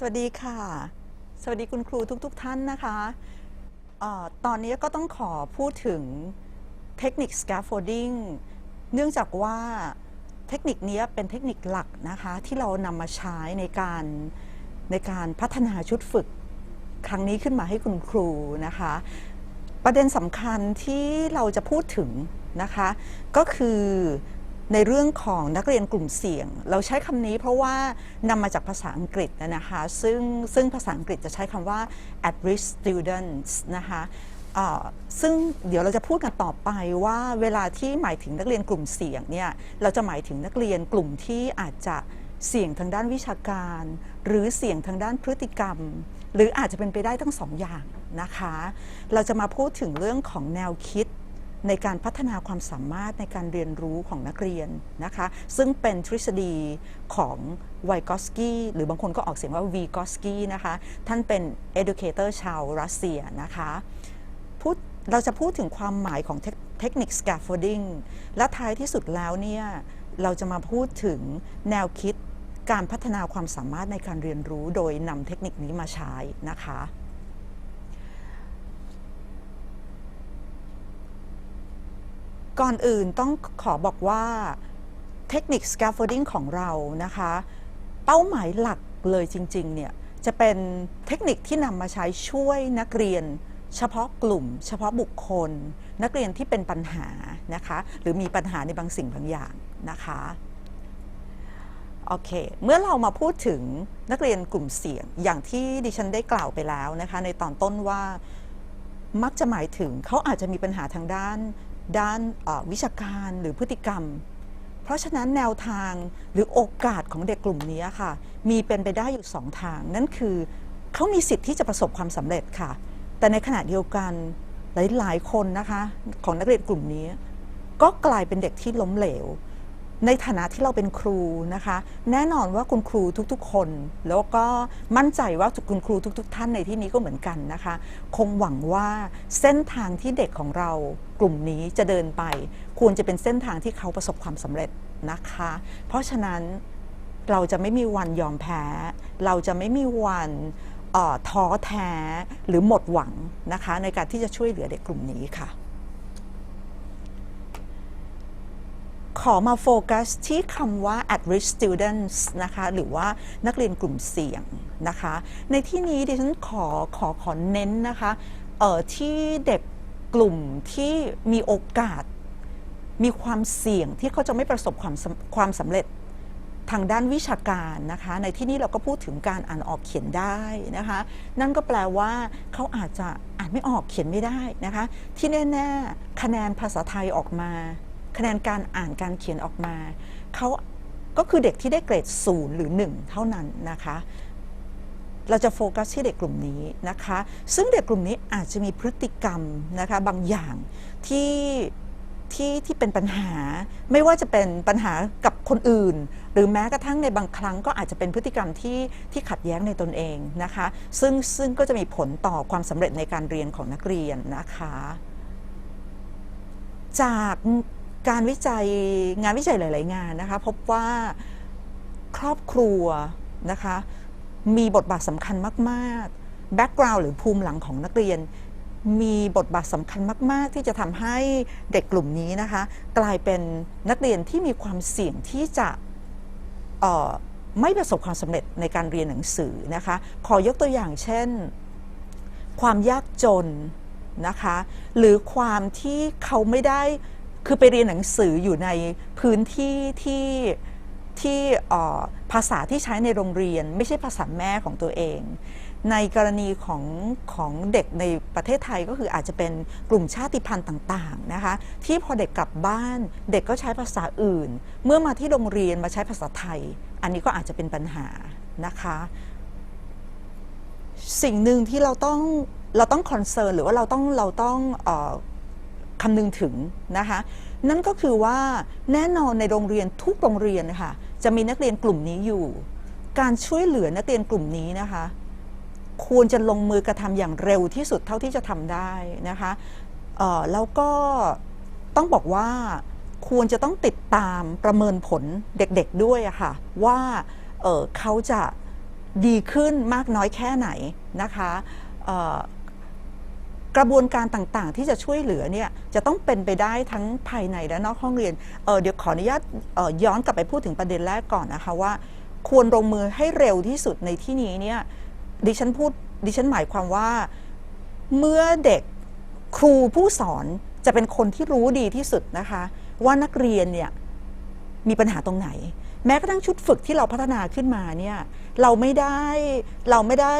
สวัสดีค่ะ สวัสดีคุณครูทุกๆทท่านนะคะออตอนนี้ก็ต้องขอพูดถึงเทคนิค scaffolding เนื่องจากว่าเทคนิคนี้เป็นเทคนิคหลักนะคะที่เรานำมาใช้ในการในการพัฒนาชุดฝึกครั้งนี้ขึ้นมาให้คุณครูนะคะ ประเด็นสำคัญที่เราจะพูดถึงนะคะ ก็คือ ในเรื่องของนักเรียนกลุ่มเสี่ยง เราใช้คำนี้เพราะว่านำมาจากภาษาอังกฤษนะคะซึ่งซึ่งภาษาอังกฤษจะใช้คำว่า at risk students นะคะซึ่งเดี๋ยวเราจะพูดกันต่อไปว่าเวลาที่หมายถึงนักเรียนกลุ่มเสี่ยงเนี่ยเราจะหมายถึงนักเรียนกลุ่มที่อาจจะเสี่ยงทางด้านวิชาการ หรือเสี่ยงทางด้านพฤติกรรม หรืออาจจะเป็นไปได้ทั้งสองอย่างนะคะ เราจะมาพูดถึงเรื่องของแนวคิด ในการพัฒนาความสามารถในการเรียนรู้ของนักเรียนนะคะ ซึ่งเป็นทฤษฎีของไวกอสกี้หรือบางคนก็ออกเสียงว่าวีกอสกี้นะคะ ท่านเป็น educator ชาวรัสเซียนะคะพูดเราจะพูดถึงความหมายของเทคเทคนิค scaffolding และท้ายที่สุดแล้วเนี่ยเราจะมาพูดถึงแนวคิดการพัฒนาความสามารถในการเรียนรู้โดยนำเทคนิคนี้มาใช้นะคะ ก่อนอื่นต้องขอบอกว่าเทคนิค scaffolding ของเรานะคะ เป้าหมายหลักเลยจริง ๆ เนี่ย จะเป็นเทคนิคที่นำมาใช้ช่วยนักเรียน เฉพาะกลุ่ม เฉพาะบุคคล นักเรียนที่เป็นปัญหานะคะ หรือมีปัญหาในบางสิ่งบางอย่างนะคะโอเค เมื่อเรามาพูดถึงนักเรียนกลุ่มเสี่ยง อย่างที่ดิฉันได้กล่าวไปแล้วนะคะ ในตอนต้นว่ามักจะหมายถึงเขาอาจจะมีปัญหาทางด้าน ด้านวิชาการหรือพฤติกรรม เพราะฉะนั้นแนวทางหรือโอกาสของเด็กกลุ่มนี้ค่ะ มีเป็นไปได้อยู่สองทาง นั่นคือเขามีสิทธิ์ที่จะประสบความสำเร็จค่ะ แต่ในขณะเดียวกันหลาย ๆ คนนะคะของนักเรียนกลุ่มนี้ ก็กลายเป็นเด็กที่ล้มเหลว ในฐานะที่เราเป็นครูนะคะ แน่นอนว่าคุณครูทุกๆ คน แล้วก็มั่นใจว่าคุณครูทุก ๆ ท่านในที่นี้ก็เหมือนกันนะคะ คงหวังว่าเส้นทางที่เด็กของเรากลุ่มนี้จะเดินไป ควรจะเป็นเส้นทางที่เขาประสบความสำเร็จนะคะ เพราะฉะนั้นเราจะไม่มีวันยอมแพ้ เราจะไม่มีวันท้อแท้หรือหมดหวังนะคะ ในการที่จะช่วยเหลือเด็กกลุ่มนี้ค่ะ ขอมาโฟกัสที่คำว่า at risk students นะคะ หรือว่านักเรียนกลุ่มเสี่ยงนะคะ ในที่นี้ดิฉันขอขอขอเน้นนะคะเอ่อที่เด็กกลุ่มที่มีโอกาส มีความเสี่ยงที่เขาจะไม่ประสบความความสำเร็จทางด้านวิชาการนะคะ ในที่นี้เราก็พูดถึงการอ่านออกเขียนได้นะคะ นั่นก็แปลว่าเขาอาจจะอ่านไม่ออกเขียนไม่ได้นะคะ ที่แน่ๆคะแนนภาษาไทยออกมา คะแนนการอ่านการเขียนออกมาเขาก็คือเด็กที่ได้เกรดศูนย์หรือ 1 เท่านั้นนะคะ เราจะโฟกัสที่เด็กกลุ่มนี้นะคะ ซึ่งเด็กกลุ่มนี้อาจจะมีพฤติกรรมนะคะบางอย่างที่ที่ที่เป็นปัญหาไม่ว่าจะเป็นปัญหากับคนอื่น หรือแม้กระทั่งในบางครั้งก็อาจจะเป็นพฤติกรรมที่ที่ขัดแย้งในตนเองนะคะ ซึ่งซึ่งก็จะมีผลต่อความสำเร็จในการเรียนของนักเรียนนะคะ จาก การวิจัยงานวิจัยหลาย ๆ งานนะคะพบว่าครอบครัวนะคะมีบทบาทสำคัญมากๆแบ็กกราวด์หรือภูมิหลังของนักเรียน มีบทบาทสำคัญมาก ๆ ที่จะทำให้เด็กกลุ่มนี้นะคะ กลายเป็นนักเรียนที่มีความเสี่ยงที่จะไม่ประสบความสำเร็จในการเรียนหนังสือนะคะ ขอยกตัวอย่างเช่น ความยากจนนะคะ หรือความที่เขาไม่ได้ คือไปเรียนหนังสืออยู่ในพื้นที่ที่ที่อ่อภาษาที่ใช้ในโรงเรียน ไม่ใช่ภาษาแม่ของตัวเอง ในกรณีของของเด็กในประเทศไทยก็คืออาจจะเป็นกลุ่มชาติพันธุ์ต่างๆนะคะที่พอเด็กกลับบ้าน เด็กก็ใช้ภาษาอื่น เมื่อมาที่โรงเรียนมาใช้ภาษาไทย อันนี้ก็อาจจะเป็นปัญหานะคะสิ่งหนึ่งที่เราต้องเราต้องคอนเซิร์นหรือว่าเราต้องเราต้องอ คำนึงถึงนะคะ นั่นก็คือว่าแน่นอนในโรงเรียนทุกโรงเรียนนะคะจะมีนักเรียนกลุ่มนี้อยู่ การช่วยเหลือนักเรียนกลุ่มนี้นะคะ ควรจะลงมือกระทำอย่างเร็วที่สุดเท่าที่จะทำได้นะคะแล้วก็ต้องบอกว่าควรจะต้องติดตามประเมินผลเด็กๆด้วยอะค่ะว่าเเขาจะดีขึ้นมากน้อยแค่ไหนนะคะ กระบวนการต่างๆ ที่จะช่วยเหลือเนี่ยจะต้องเป็นไปได้ทั้งภายในและนอกห้องเรียนเเดี๋ยวขออนุญาตย้อนกลับไปพูดถึงประเด็นแรกก่อนนะคะว่า ควรลงมือให้เร็วที่สุดในที่นี้เนี่ยดิฉันพูดดิฉันหมายความว่าเมื่อเด็กครูผู้สอนจะเป็นคนที่รู้ดีที่สุดนะคะ ว่านักเรียนเนี่ยมีปัญหาตรงไหน แม้กระทั่งชุดฝึกที่เราพัฒนาขึ้นมาเนี่ยเราไม่ได้เราไม่ได้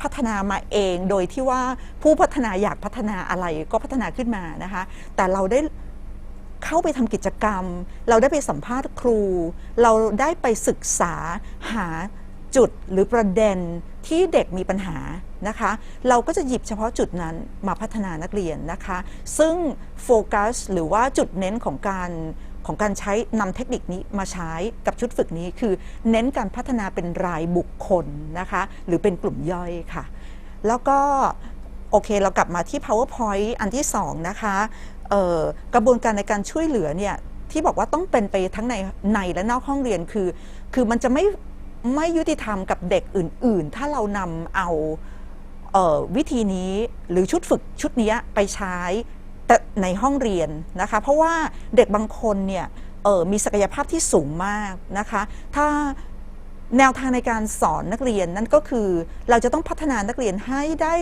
พัฒนามาเองโดยที่ว่าผู้พัฒนาอยากพัฒนาอะไรก็พัฒนาขึ้นมานะคะ แต่เราได้เข้าไปทำกิจกรรม เราได้ไปสัมภาษณ์ครู เราได้ไปศึกษาหาจุดหรือประเด็นที่เด็กมีปัญหานะคะ เราก็จะหยิบเฉพาะจุดนั้นมาพัฒนานักเรียนนะคะ ซึ่งโฟกัสหรือว่าจุดเน้นของการ ของการใช้นำเทคนิคนี้มาใช้กับชุดฝึกนี้คือ เน้นการพัฒนาเป็นรายบุคคลนะคะหรือเป็นกลุ่มย่อยค่ะ แล้วก็โอเคเรากลับมาที่ powerpoint อันที่สองนะคะกระบวนการในการช่วยเหลือเนี่ยที่บอกว่าต้องเป็นไปทั้งในในและนอกห้องเรียนคือ คือมันจะไม่ไม่ยุติธรรมกับเด็กอื่น ๆ ถ้าเรานำเอาเออวิธีนี้หรือชุดฝึกชุดนี้ไปใช้ แต่ในห้องเรียนนะคะ เพราะว่าเด็กบางคนเนี่ยเออมีศักยภาพที่สูงมากนะคะ ถ้าแนวทางในการสอนนักเรียนนั่นก็คือเราจะต้องพัฒนานักเรียนให้ได้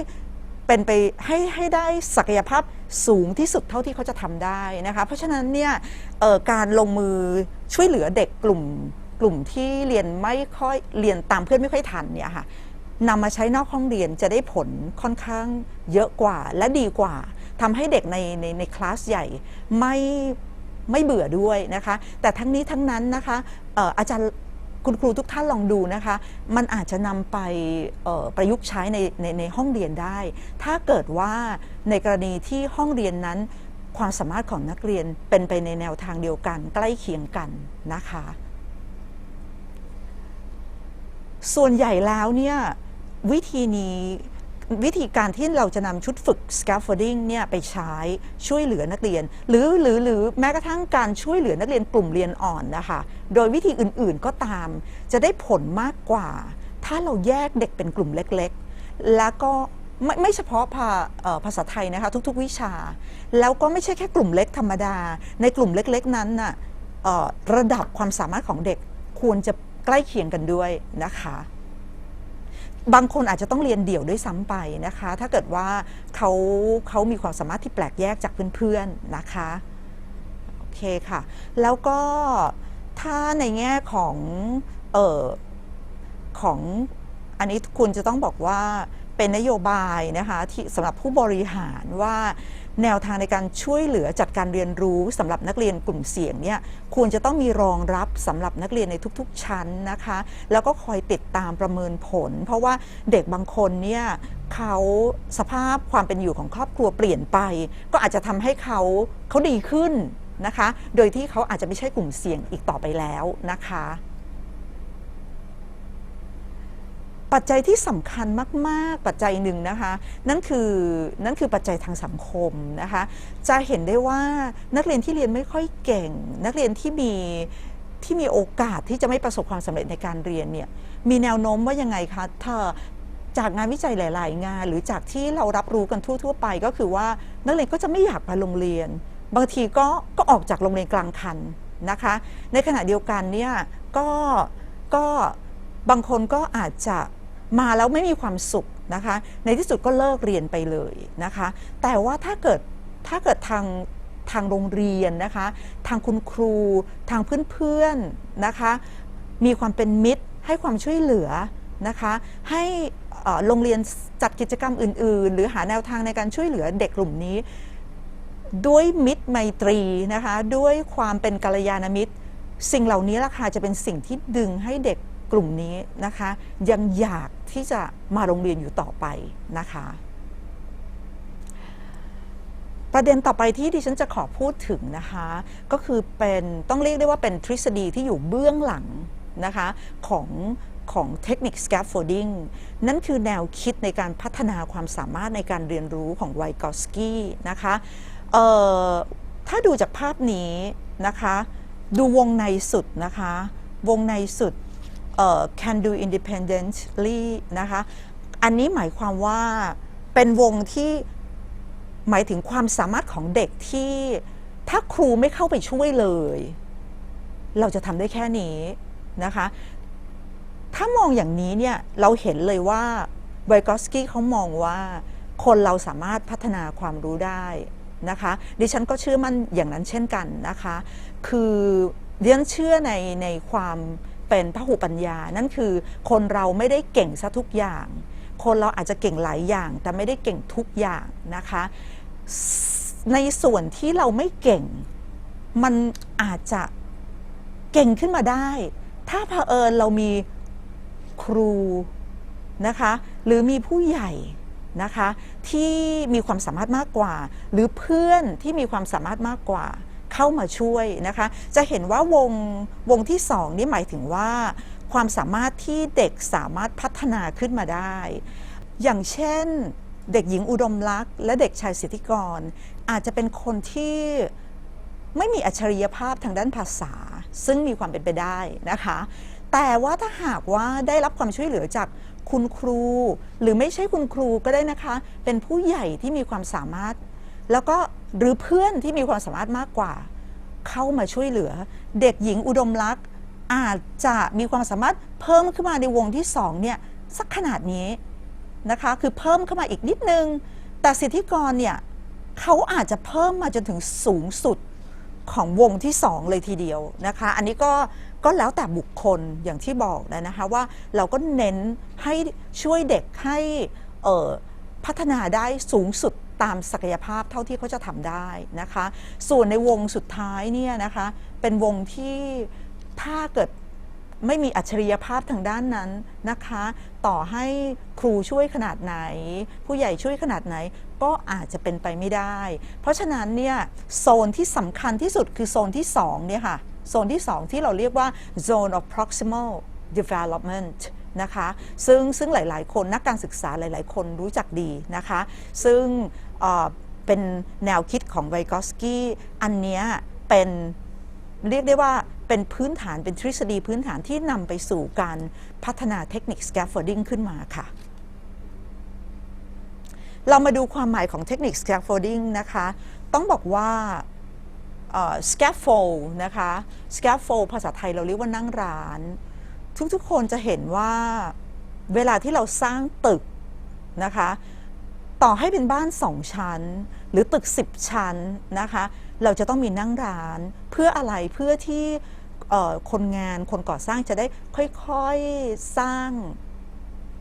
เป็นไปให้ให้ได้ศักยภาพสูงที่สุดเท่าที่เขาจะทำได้นะคะ เพราะฉะนั้นเนี่ยเออการลงมือช่วยเหลือเด็กกลุ่มกลุ่มที่เรียนไม่ค่อยเรียนตามเพื่อนไม่ค่อยทันเนี่ยค่ะนำมาใช้นอกห้องเรียนจะได้ผลค่อนข้างเยอะกว่าและดีกว่า ทำให้เด็กในในในคลาสใหญ่ไม่ไม่เบื่อด้วยนะคะ แต่ทั้งนี้ทั้งนั้นนะคะอออาจารย์คุณครูทุกท่านลองดูนะคะ มันอาจจะนำไปประยุกต์ใช้ในในในห้องเรียนได้ ถ้าเกิดว่าในกรณีที่ห้องเรียนนั้น ความสามารถของนักเรียนเป็นไปในแนวทางเดียวกัน ใกล้เคียงกันนะคะ ส่วนใหญ่แล้วเนี่ยวิธีนี้ วิธีการที่เราจะนำชุดฝึก scaffolding เนี่ยไปใช้ช่วยเหลือนักเรียน หรือหรือหรือแม้กระทั่งการช่วยเหลือนักเรียนกลุ่มเรียนอ่อนนะคะ โดยวิธีอื่นๆก็ตาม จะได้ผลมากกว่า ถ้าเราแยกเด็กเป็นกลุ่มเล็กๆ แล้วก็ไม่ไม่เฉพาะภาภาษาไทยนะคะทุกๆวิชา แล้วก็ไม่ใช่แค่กลุ่มเล็กธรรมดา ในกลุ่มเล็กๆนั้นน่ะระดับความสามารถของเด็กควรจะใกล้เคียงกันด้วยนะคะ บางคนอาจจะต้องเรียนเดี่ยวด้วยซ้ำไปนะคะ ถ้าเกิดว่าเขาเขามีความสามารถที่แปลกแยกจากเพื่อนๆนะคะโอเคค่ะ แล้วก็ถ้าในแง่ของเออของอันนี้คุณจะต้องบอกว่า เป็นนโยบายนะคะที่สำหรับผู้บริหารว่าแนวทางในการช่วยเหลือจัดการเรียนรู้สำหรับนักเรียนกลุ่มเสี่ยงเนี่ยควรจะต้องมีรองรับสำหรับนักเรียนในทุกๆ ชั้นนะคะ แล้วก็คอยติดตามประเมินผล เพราะว่าเด็กบางคนเนี่ยเขาสภาพความเป็นอยู่ของครอบครัวเปลี่ยนไป ก็อาจจะทำให้เขาเขาดีขึ้นนะคะ โดยที่เขาอาจจะไม่ใช่กลุ่มเสี่ยงอีกต่อไปแล้วนะคะ ปัจจัยที่สำคัญมาก ๆ ปัจจัยหนึ่งนะคะนั่นคือนั่นคือปัจจัยทางสังคมนะคะจะเห็นได้ว่านักเรียนที่เรียนไม่ค่อยเก่ง นักเรียนที่มีที่มีโอกาสที่จะไม่ประสบความสำเร็จในการเรียนเนี่ยมีแนวโน้มว่ายังไงคะถ้าจากงานวิจัยหลาย ๆ งาน หรือจากที่เรารับรู้กันทั่ว ๆ ไป ก็คือว่านักเรียนก็จะไม่อยากไปโรงเรียน บางทีก็ก็ออกจากโรงเรียนกลางคันนะคะ ในขณะเดียวกันเนี่ยก็ก็บางคนก็อาจจะ มาแล้วไม่มีความสุขนะคะ ในที่สุดก็เลิกเรียนไปเลยนะคะ แต่ว่าถ้าเกิดถ้าเกิดทางทางโรงเรียนนะคะ ทางคุณครู ทางเพื่อนๆนะคะ มีความเป็นมิตร ให้ความช่วยเหลือนะคะ ให้โรงเรียนจัดกิจกรรมอื่น ๆ หรือหาแนวทางในการช่วยเหลือเด็กกลุ่มนี้ ด้วยมิตรไมตรีนะคะ ด้วยความเป็นกัลยาณมิตร สิ่งเหล่านี้ล่ะค่ะจะเป็นสิ่งที่ดึงให้เด็ก กลุ่มนี้นะคะ ยังอยากที่จะมาโรงเรียนอยู่ต่อไปนะคะ ประเด็นต่อไปที่ดิฉันจะขอพูดถึงนะคะ ก็คือเป็นต้องเรียกได้ว่าเป็นทฤษฎีที่อยู่เบื้องหลังนะคะของของเทคนิค scaffolding นั่นคือแนวคิดในการพัฒนาความสามารถในการเรียนรู้ของไวกอสกี้นะคะถ้าดูจากภาพนี้นะคะ ดูวงในสุดนะคะ วงในสุด can do independently นะคะ อันนี้หมายความว่าเป็นวงที่หมายถึงความสามารถของเด็กที่ถ้าครูไม่เข้าไปช่วยเลย เราจะทำได้แค่นี้นะคะ ถ้ามองอย่างนี้เนี่ยเราเห็นเลยว่าไวกอสกี้เขามองว่าคนเราสามารถพัฒนาความรู้ได้นะคะ ดิฉันก็เชื่อมั่นอย่างนั้นเช่นกันนะคะ คือดิฉันเชื่อในในความ เป็นพหุปัญญา นั่นคือคนเราไม่ได้เก่งซะทุกอย่าง คนเราอาจจะเก่งหลายอย่าง แต่ไม่ได้เก่งทุกอย่างนะคะ ในส่วนที่เราไม่เก่ง มันอาจจะเก่งขึ้นมาได้ ถ้าเผอิญเรามีครูนะคะ หรือมีผู้ใหญ่นะคะที่มีความสามารถมากกว่า หรือเพื่อนที่มีความสามารถมากกว่า เข้ามาช่วยนะคะ จะเห็นว่าวงวงที่สองนี่หมายถึงว่า ความสามารถที่เด็กสามารถพัฒนาขึ้นมาได้ อย่างเช่น เด็กหญิงอุดมลักษณ์และเด็กชายสิทธิกร อาจจะเป็นคนที่ไม่มีอัจฉริยภาพทางด้านภาษา ซึ่งมีความเป็นไปได้นะคะ แต่ว่าถ้าหากว่าได้รับความช่วยเหลือจากคุณครู หรือไม่ใช่คุณครูก็ได้นะคะ เป็นผู้ใหญ่ที่มีความสามารถ แล้วก็ หรือเพื่อนที่มีความสามารถมากกว่า เข้ามาช่วยเหลือ เด็กหญิงอุดมลักษ์อาจจะมีความสามารถเพิ่มขึ้นมาในวงที่สองเนี่ยสักขนาดนี้นะคะคือเพิ่มเข้ามาอีกนิดนึง แต่สิทธิกรเนี่ยเขาอาจจะเพิ่มมาจนถึงสูงสุดของวงที่สองเลยทีเดียวนะคะ อันนี้ก็ก็แล้วแต่บุคคลอย่างที่บอกนะนะคะว่าเราก็เน้นให้ช่วยเด็กให้พัฒนาได้สูงสุด ตามศักยภาพเท่าที่เขาจะทำได้นะคะ ส่วนในวงสุดท้ายเนี่ยนะคะเป็นวงที่ถ้าเกิดไม่มีอัจฉริยภาพทางด้านนั้นนะคะ ต่อให้ครูช่วยขนาดไหน ผู้ใหญ่ช่วยขนาดไหนก็อาจจะเป็นไปไม่ได้ เพราะฉะนั้นเนี่ยโซนที่สำคัญที่สุดคือโซนที่2เนี่ยค่ะโซนที่ 2 ที่เราเรียกว่า zone of proximal development นะคะ ซึ่งซึ่งหลายๆ คนนักการศึกษาหลาย ๆ คนรู้จักดีนะคะ ซึ่งเเป็นแนวคิดของไวกอสกี้อันนี้เป็นเรียกได้ว่าเป็นพื้นฐานเป็นทฤษฎีพื้นฐานที่นำไปสู่การพัฒนาเทคนิค scaffolding ขึ้นมาค่ะ เรามาดูความหมายของเทคนิค scaffolding นะคะ ต้องบอกว่า scaffold นะคะ scaffold ภาษาไทยเราเรียกว่านั่งร้าน ทุกๆ คนจะเห็นว่าเวลาที่เราสร้างตึกนะคะ ต่อให้เป็นบ้านสองชั้น หรือตึก 10 ชั้นนะคะ เราจะต้องมีนั่งร้านเพื่ออะไรเพื่อที่คนงานคนก่อสร้างจะได้ค่อยๆสร้าง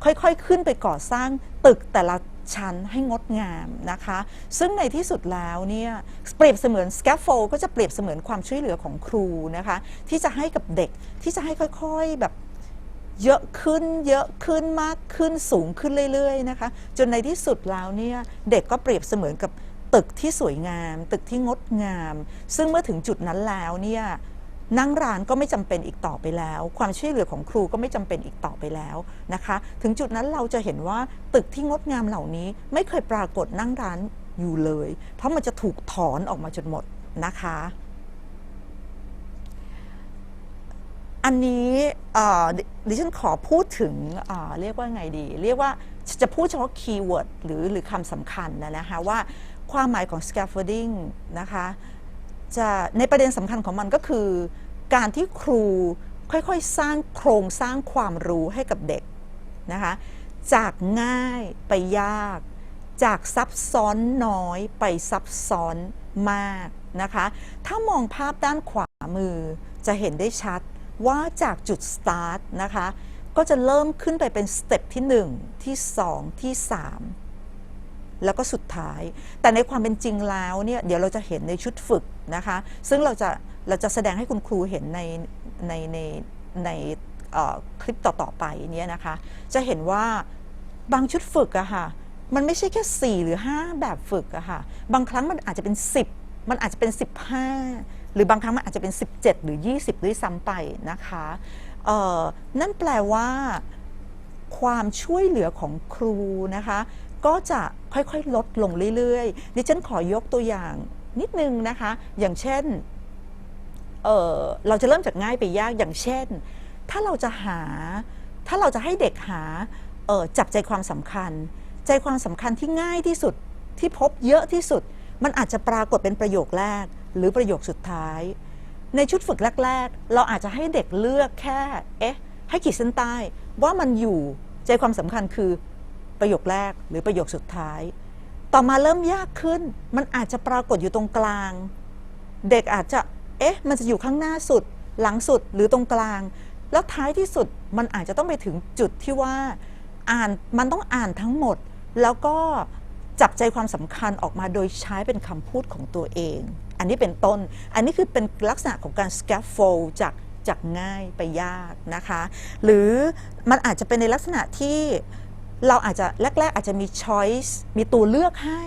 ค่อยๆขึ้นไปก่อสร้างตึกแต่ละ ชั้นให้งดงามนะคะ ซึ่งในที่สุดแล้วเนี่ยเปรียบเสมือน scaffold ก็จะเปรียบเสมือนความช่วยเหลือของครูนะคะ ที่จะให้กับเด็กที่จะให้ค่อยๆแบบเยอะขึ้นเยอะขึ้นมากขึ้นสูงขึ้นเรื่อยๆนะคะ จนในที่สุดแล้วเนี่ยเด็กก็เปรียบเสมือนกับตึกที่สวยงาม ตึกที่งดงาม ซึ่งเมื่อถึงจุดนั้นแล้วเนี่ย นั่งร้านก็ไม่จำเป็นอีกต่อไปแล้ว ความช่วยเหลือของครูก็ไม่จำเป็นอีกต่อไปแล้วนะคะ ถึงจุดนั้นเราจะเห็นว่าตึกที่งดงามเหล่านี้ไม่เคยปรากฏนั่งร้านอยู่เลย เพราะมันจะถูกถอนออกมาจนหมดนะคะ อันนี้เอ่อดิฉันขอพูดถึงเอ่อเรียกว่าไงดี เรียกว่าจะพูดเฉพาะคีย์เวิร์ดหรือหรือคำสำคัญนะนะคะว่าความหมายของ scaffolding นะคะจะในประเด็นสำคัญของมันก็คือ การที่ครูค่อยๆ สร้างโครงสร้างความรู้ให้กับเด็กนะคะจากง่ายไปยาก จากซับซ้อนน้อยไปซับซ้อนมากนะคะ ถ้ามองภาพด้านขวามือจะเห็นได้ชัดว่าจากจุดสตาร์ทนะคะก็จะเริ่มขึ้นไปเป็นสเต็ปที่ 1 ที่ 2 ที่ 3 แล้วก็สุดท้าย แต่ในความเป็นจริงแล้วเนี่ยเดี๋ยวเราจะเห็นในชุดฝึกนะคะ ซึ่งเราจะ เราจะแสดงให้คุณครูเห็นในในในในคลิปต่อๆไปนี่ยนะคะ จะเห็นว่าบางชุดฝึกอะค่ะ มันไม่ใช่แค่ 4 หรือ 5 แบบฝึกอะค่ะ บางครั้งมันอาจจะเป็น 10 มันอาจจะเป็น 15 หรือบางครั้งมันอาจจะเป็น 17 หรือ 20 ด้วยซ้ำไปนะคะนั่นแปลว่า ความช่วยเหลือของครูนะคะ ก็จะค่อยๆ ลดลงเรื่อยๆ ดิฉันขอยกตัวอย่างนิดนึงนะคะ อย่างเช่น เเราจะเริ่มจากง่ายไปยากอย่างเช่น ถ้าเราจะหา ถ้าเราจะให้เด็กหาจับใจความสำคัญ ใจความสำคัญที่ง่ายที่สุดที่พบเยอะที่สุด มันอาจจะปรากฏเป็นประโยคแรก หรือประโยคสุดท้าย ในชุดฝึกแรก ๆ เราอาจจะให้เด็กเลือกแค่ เอ๊ะ ให้ขีดเส้นใต้ ว่ามันอยู่ใจความสำคัญคือประโยคแรกหรือประโยคสุดท้าย ต่อมาเริ่มยากขึ้น มันอาจจะปรากฏอยู่ตรงกลาง เด็กอาจจะ เอ๊ะ มันจะอยู่ข้างหน้าสุด หลังสุดหรือตรงกลาง แล้วท้ายที่สุดมันอาจจะต้องไปถึงจุดที่ว่าอ่านมันต้องอ่านทั้งหมด แล้วก็จับใจความสำคัญออกมาโดยใช้เป็นคำพูดของตัวเอง อันนี้เป็นต้น อันนี้คือเป็นลักษณะของการ scaffold จากจากง่ายไปยากนะคะ หรือมันอาจจะเป็นในลักษณะที่เราอาจจะแรก ๆ อาจจะมี choice มีตัวเลือกให้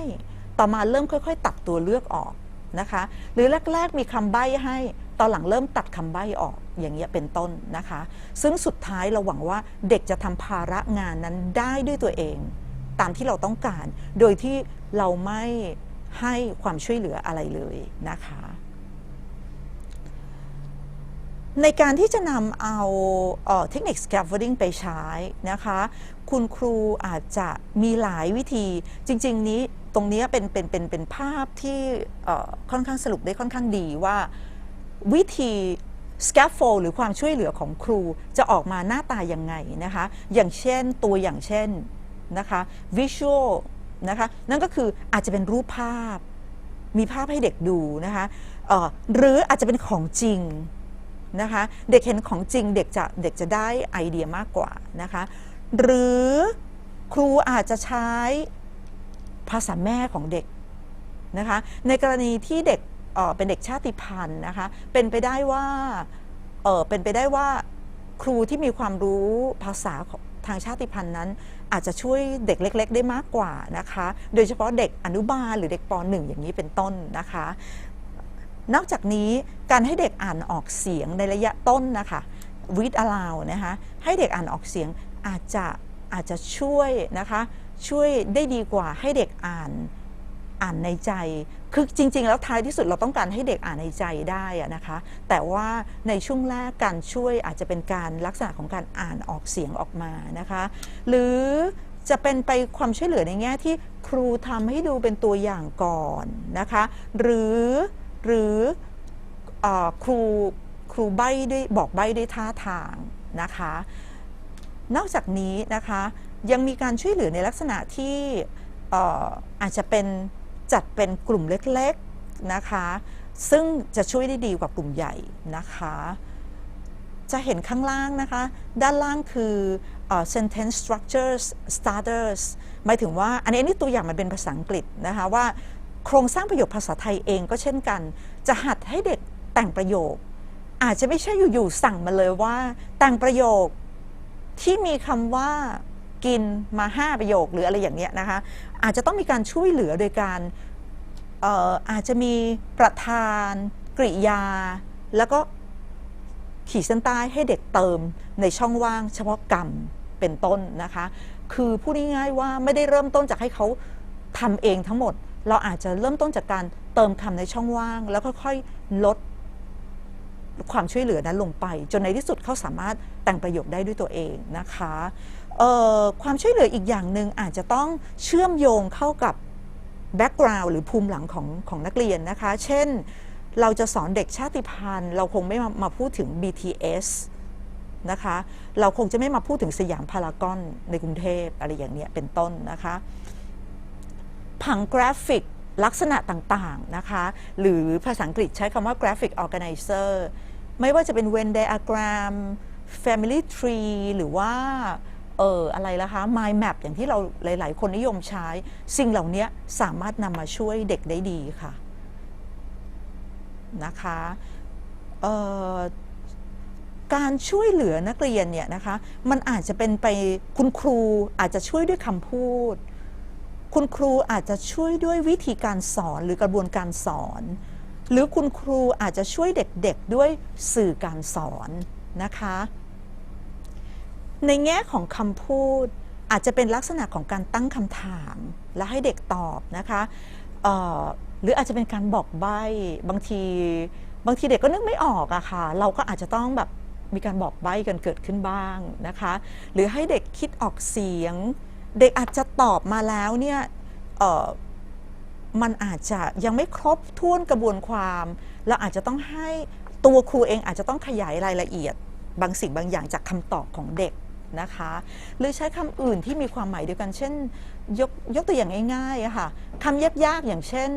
ต่อมาเริ่มค่อย ๆ ตัดตัวเลือกออก นะคะ หรือแรก ๆ มีคำใบ้ให้ ตอนหลังเริ่มตัดคำใบ้ออกอย่างเงี้ยเป็นต้นนะคะ ซึ่งสุดท้ายเราหวังว่าเด็กจะทำภาระงานนั้นได้ด้วยตัวเอง ตามที่เราต้องการ โดยที่เราไม่ให้ความช่วยเหลืออะไรเลยนะคะ ในการที่จะนำเอาเอ่อเทคนิค scaffolding ไปใช้นะคะ คุณครูอาจจะมีหลายวิธี จริง ๆ นี้ตรงนี้เป็นเป็นเป็นเป็นภาพที่ค่อนข้างสรุปได้ค่อนข้างดีว่า วิธี scaffold หรือความช่วยเหลือของครูจะออกมาหน้าตายังไงนะคะ อย่างเช่นตัวอย่างเช่นนะคะ visual นะคะนั่นก็คืออาจจะเป็นรูปภาพ มีภาพให้เด็กดูนะคะหรืออาจจะเป็นของจริงนะคะ เด็กเห็นของจริงเด็กจะเด็กจะได้ไอเดียมากกว่านะคะ หรือครูอาจจะใช้ภาษาแม่ของเด็กนะคะในกรณีที่เด็กเเป็นเด็กชาติพันธุ์นะคะเป็นไปได้ว่าเเป็นไปได้ว่าครูที่มีความรู้ภาษาทางชาติพันธุ์นั้น อาจจะช่วยเด็กเล็ก ๆ ได้มากกว่านะคะ โดยเฉพาะเด็กอนุบาลหรือเด็กป .1 อย่างนี้เป็นต้นนะคะ นอกจากนี้การให้เด็กอ่านออกเสียงในระยะต้นนะคะ read aloud นะคะให้เด็กอ่านออกเสียง อาจจะอาจจะช่วยนะคะช่วยได้ดีกว่าให้เด็กอ่านอ่านในใจ คือจริง ๆ แล้วท้ายที่สุดเราต้องการให้เด็กอ่านในใจได้ะนะคะ แต่ว่าในช่วงแรกการช่วยอาจจะเป็นการลักษณะของการอ่านออกเสียงออกมานะคะ หรือจะเป็นไปความช่วยเหลือในแง่ที่ครูทำให้ดูเป็นตัวอย่างก่อนนะคะ หรือหรืออครูครูใบ้ด้วยบอกใบ้ด้วยท่าทางนะคะ นอกจากนี้นะคะยังมีการช่วยเหลือในลักษณะที่ออาจจะเป็นจัดเป็นกลุ่มเล็กๆนะคะ ซึ่งจะช่วยได้ดีกว่ากลุ่มใหญ่นะคะ จะเห็นข้างล่างนะคะ ด้านล่างคืออ sentence structures starters หมายถึงว่า อันนี้อันนี้ตัวอย่างมันเป็นภาษาอังกฤษนะคะว่าโครงสร้างประโยคภาษาไทยเองก็เช่นกัน จะหัดให้เด็กแต่งประโยค อาจจะไม่ใช่อยู่ๆสั่งมาเลยว่าแต่งประโยค ที่มีคำว่ากินมา 5 ประโยคหรืออะไรอย่างเนี้ยนะคะอาจจะต้องมีการช่วยเหลือโดยการเอ่ออาจจะมีประธานกริยา แล้วก็ขีดเส้นใต้ให้เด็กเติมในช่องว่างเฉพาะกรรมเป็นต้นนะคะ คือพูดง่ายๆว่าไม่ได้เริ่มต้นจากให้เขาทำเองทั้งหมด เราอาจจะเริ่มต้นจากการเติมคำในช่องว่าง แล้วค่อยๆลด ความช่วยเหลือนั้นลงไป จนในที่สุดเขาสามารถแต่งประโยคได้ด้วยตัวเองนะคะความช่วยเหลืออีกอย่างหนึ่งอาจจะต้องเชื่อมโยงเข้ากับแบ็กกราวด์หรือภูมิหลังของของนักเรียนนะคะ เช่น เราจะสอนเด็กชาติพันธุ์ เราคงไม่มามาพูดถึง BTS นะคะ เราคงจะไม่มาพูดถึงสยามพารากอนในกรุงเทพอะไรอย่างเนี้ยเป็นต้นนะคะ ผังกราฟิก ลักษณะต่างๆนะคะ หรือภาษาอังกฤษใช้คำว่า graphic organizer ไม่ว่าจะเป็น Venn diagram family tree หรือว่าเอออะไรละคะ mind map อย่างที่เราหลาย ๆ คนนิยมใช้ สิ่งเหล่านี้สามารถนำมาช่วยเด็กได้ดีค่ะนะคะการช่วยเหลือนักเรียนเนี่ยนะคะ มันอาจจะเป็นไปคุณครูอาจจะช่วยด้วยคำพูด คุณครูอาจจะช่วยด้วยวิธีการสอนหรือกระบวนการสอน หรือคุณครูอาจจะช่วยเด็กๆด้วยสื่อการสอนนะคะ ในแง่ของคำพูดอาจจะเป็นลักษณะของการตั้งคำถาม และให้เด็กตอบนะคะหรืออาจจะเป็นการบอกใบ้บางทีบางทีเด็กก็นึกไม่ออกอะค่ะ เราก็อาจจะต้องแบบมีการบอกใบ้กันเกิดขึ้นบ้างนะคะ หรือให้เด็กคิดออกเสียง เด็กอาจจะตอบมาแล้วเนี่ยมันอาจจะยังไม่ครบถ้วนกระบวนความเราอาจจะต้องให้ตัวครูเองอาจจะต้องขยายรายละเอียดบางสิ่งบางอย่างจากคำตอบของเด็กนะคะ หรือใช้คำอื่นที่มีความหมายเดียวกัน เช่น ยกยกตัวอย่างง่ายๆค่ะคำยากๆอย่างเช่น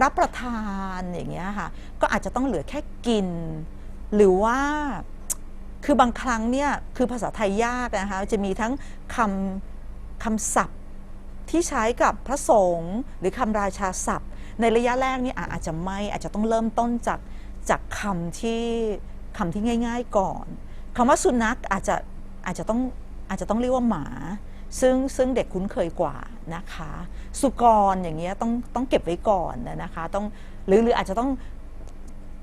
รับประทานอย่างเงี้ยค่ะก็อาจจะต้องเหลือแค่กิน หรือว่าคือบางครั้งเนี่ยคือภาษาไทยยากนะคะจะมีทั้งคำ คำศัพท์ที่ใช้กับพระสงฆ์หรือคำราชาศัพท์ ในระยะแรกนี่อาจจะไม่อาจจะต้องเริ่มต้นจากจากคำที่คำที่ง่าย ๆก่อนคำว่าสุนัขอาจจะอาจจะต้องอาจจะต้องเรียกว่าหมา ซึ่งซึ่งเด็กคุ้นเคยกว่านะคะ สุกรอย่างเงี้ยต้องต้องเก็บไว้ก่อนนะคะต้องหรือหรืออาจจะต้อง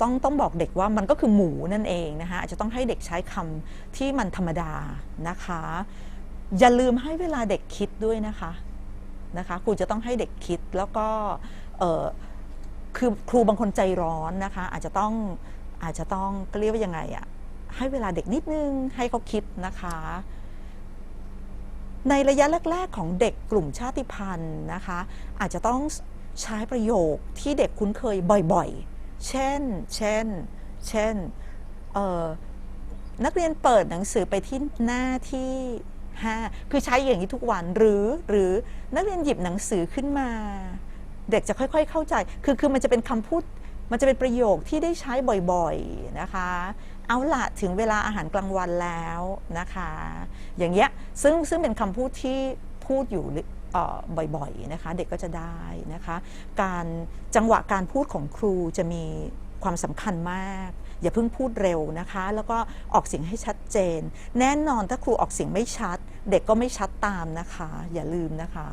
ต้องต้องบอกเด็กว่ามันก็คือหมูนั่นเองนะคะอาจจะต้องให้เด็กใช้คำที่มันธรรมดานะคะ อย่าลืมให้เวลาเด็กคิดด้วยนะคะนะคะครูจะต้องให้เด็กคิดแล้วก็คือครูบางคนใจร้อนนะคะอาจจะต้องอาจจะต้องเรียกว่ายังไงอะให้เวลาเด็กนิดนึงให้เขาคิดนะคะ ในระยะแรก ๆ ของเด็กกลุ่มชาติพันธุ์นะคะ อาจจะต้องใช้ประโยคที่เด็กคุ้นเคยบ่อยๆ เช่น เช่น เช่นนักเรียนเปิดหนังสือไปที่หน้าที่ 5 คือใช้อย่างนี้ทุกวันหรือหรือนักเรียนหยิบหนังสือขึ้นมา เด็กจะค่อยๆ เข้าใจ คือคือมันจะเป็นคำพูด มันจะเป็นประโยคที่ได้ใช้บ่อยๆนะคะ เอาละถึงเวลาอาหารกลางวันแล้วนะคะ อย่างเงี้ยซึ่งซึ่งเป็นคำพูดที่พูดอยู่บ่อยๆนะคะ เด็กก็จะได้นะคะ การจังหวะการพูดของครูจะมีความสำคัญมากอย่าเพิ่งพูดเร็วนะคะ แล้วก็ออกเสียงให้ชัดเจน แน่นอนถ้าครูออกเสียงไม่ชัด เด็กก็ไม่ชัดตามนะคะ อย่าลืมนะคะ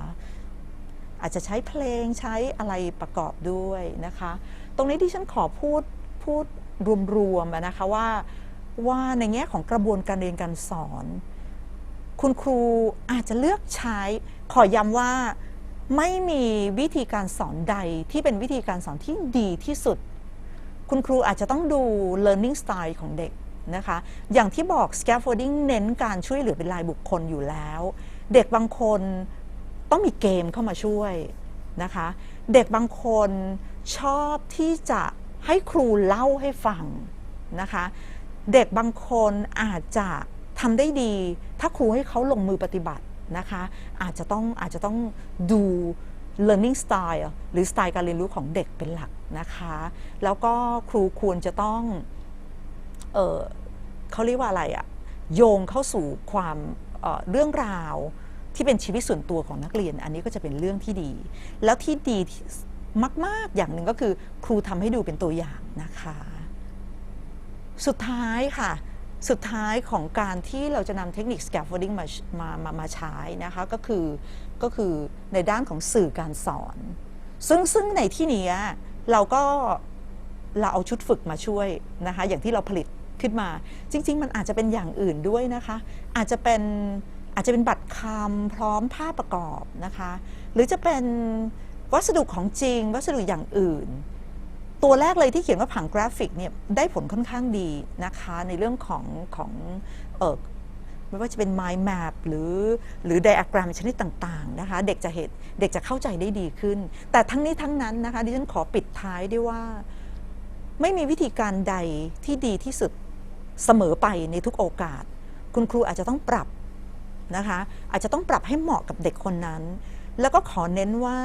อาจจะใช้เพลงใช้อะไรประกอบด้วยนะคะ ตรงนี้ที่ฉันขอพูดพูดรวมๆนะคะว่าว่าในแง่ของกระบวนการเรียนการสอน คุณครูอาจจะเลือกใช้ ขอย้ำว่าไม่มีวิธีการสอนใดที่เป็นวิธีการสอนที่ดีที่สุด คุณครูอาจจะต้องดู learning style ของเด็ก นะคะ อย่างที่บอก scaffolding เน้นการช่วยเหลือเป็นรายบุคคลอยู่แล้ว เด็กบางคนต้องมีเกมเข้ามาช่วยนะคะ เด็กบางคนชอบที่จะให้ครูเล่าให้ฟังนะคะ เด็กบางคนอาจจะทำได้ดี ถ้าครูให้เขาลงมือปฏิบัตินะคะ อาจจะต้องอาจจะต้องดู learning style หรือสไตล์การเรียนรู้ของเด็กเป็นหลักนะคะ แล้วก็ครูควรจะต้อง เเขาเรียกว่าอะไรอะโยงเข้าสู่ความเเรื่องราวที่เป็นชีวิตส่วนตัวของนักเรียน อันนี้ก็จะเป็นเรื่องที่ดี แล้วที่ดีมาก ๆ อย่างหนึ่งก็คือ ครูทำให้ดูเป็นตัวอย่างนะคะ สุดท้ายค่ะสุดท้ายของการที่เราจะนำเทคนิค scaffolding มามามามาใช้นะคะก็คือก็คือในด้านของสื่อการสอน ซึ่งซึ่งในที่นี้เราก็เราเอาชุดฝึกมาช่วยนะคะอย่างที่เราผลิต ขึ้นมา จริง ๆ มันอาจจะเป็นอย่างอื่นด้วยนะคะ อาจจะเป็นอาจจะเป็นบัตรคำพร้อมภาพประกอบนะคะ หรือจะเป็นวัสดุของจริง วัสดุอย่างอื่น ตัวแรกเลยที่เขียนว่าผังกราฟิกเนี่ยได้ผลค่อนข้างดีนะคะ ในเรื่องของของเออไม่ว่าจะเป็น mind map หรือหรือ diagram ชนิดต่างๆนะคะเด็กจะเห็นเด็กจะเข้าใจได้ดีขึ้น แต่ทั้งนี้ทั้งนั้นนะคะดิฉันขอปิดท้ายด้วยว่า ไม่มีวิธีการใดที่ดีที่สุด เสมอไปในทุกโอกาส คุณครูอาจจะต้องปรับนะคะอาจจะต้องปรับให้เหมาะกับเด็กคนนั้น แล้วก็ขอเน้นว่า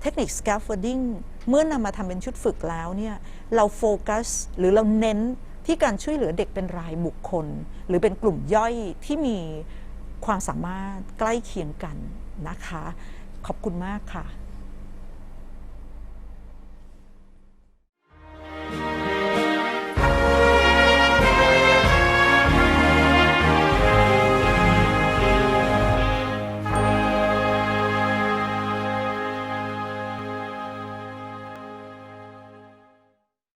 เทคนิค scaffolding เมื่อนำมาทำเป็นชุดฝึกแล้วเนี่ยเราโฟกัสหรือเราเน้นที่การช่วยเหลือเด็กเป็นรายบุคคล หรือเป็นกลุ่มย่อยที่มีความสามารถใกล้เคียงกันนะคะ ขอบคุณมากค่ะ